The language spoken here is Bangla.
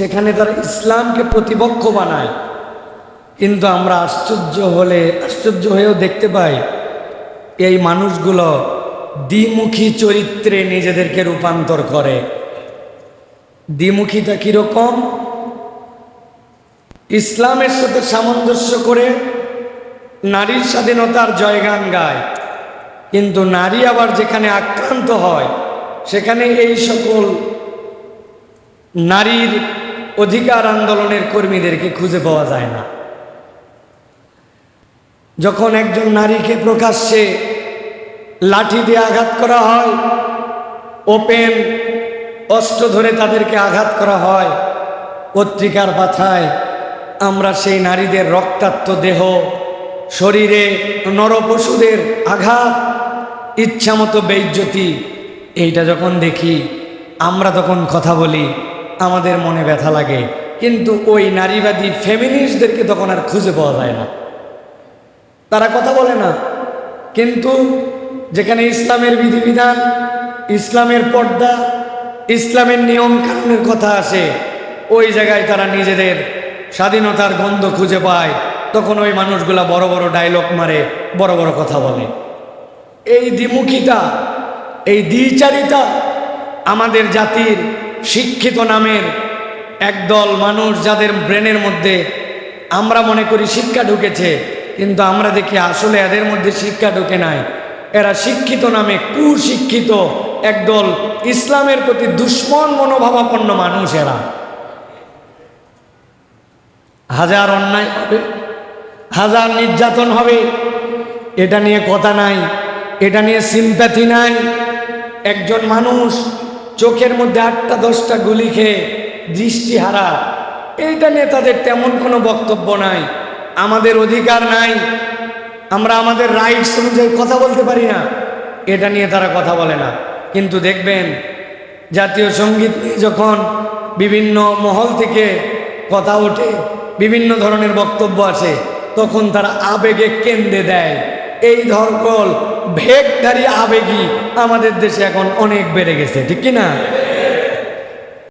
সেখানে তারা ইসলামকে প্রতিপক্ষ বানায়। কিন্তু আমরা আশ্চর্য হলে, আশ্চর্য হয়েও দেখতে পাই, এই মানুষগুলো দ্বিমুখী চরিত্রে নিজেদেরকে রূপান্তর করে। দ্বিমুখীটা কীরকম? ইসলামের সাথে সামঞ্জস্য করে নারীর স্বাধীনতার জয়গান গায়। কিন্তু নারী আবার যেখানে আক্রান্ত হয়, সেখানে এই সকল নারীর অধিকার আন্দোলনের কর্মীদেরকে খুঁজে পাওয়া যায় না। যখন একজন নারীকে প্রকাশ্যে লাঠি দিয়ে আঘাত করা হয়, ওপেন, অস্ত্র ধরে তাদেরকে আঘাত করা হয়, পত্রিকার পাথায় আমরা সেই নারীদের রক্তাক্ত দেহ, শরীরে নরপশুদের আঘাত, ইচ্ছামতো বেইজ্জতি, এইটা যখন দেখি, আমরা তখন কথা বলি আমাদের মনে ব্যথা লাগে, কিন্তু ওই নারীবাদী ফেমিনিস্টদেরকে তখন আর খুঁজে পাওয়া যায় না। তারা কথা বলে না, কিন্তু যেখানে ইসলামের বিধিবিধান, ইসলামের পর্দা, ইসলামের নিয়ম কানুনের কথা আসে, ওই জায়গায় তারা নিজেদের স্বাধীনতার গন্ধ খুঁজে পায়, তখন ওই মানুষগুলা বড় বড় ডায়লগ মারে, বড় বড় কথা বলে। এই দ্বিমুখিতা, এই দ্বিচারিতা আমাদের জাতির শিক্ষিত নামের একদল মানুষ যাদের ব্রেনের মধ্যে আমরা মনে করি শিক্ষা ঢুকেছে, কিন্তু আমরা দেখি আসলে এদের মধ্যে শিক্ষা ঢুকে নাই। এরা শিক্ষিত নামে কুশিক্ষিত একদল ইসলামের প্রতি দুশ্মন মনোভাবাপন্ন মানুষ এরা। হাজার অন্যায় হবে, হাজার নির্যাতন হবে, এটা নিয়ে কথা নাই, এটা নিয়ে সিম্প্যাথি নাই। একজন মানুষ চোখের মধ্যে আটটা, দশটা গুলি খেয়ে দৃষ্টি হারা। এইটা নিয়ে তাদের তেমন কোনো বক্তব্য নাই। আমাদের অধিকার নাই। আমরা আমাদের রাইটস অনুযায়ী কথা বলতে পারি না। এটা নিয়ে তারা কথা বলে না। কিন্তু দেখবেন, জাতীয় সংগীত নিয়ে যখন বিভিন্ন মহল থেকে কথা ওঠে, বিভিন্ন ধরনের বক্তব্য আসে, তখন তারা আবেগে কেন্দ্রে দেয়। এই ধরকল ভেগধারী আবেগী আমাদের দেশে এখন অনেক বেড়ে গেছে ঠিক কি না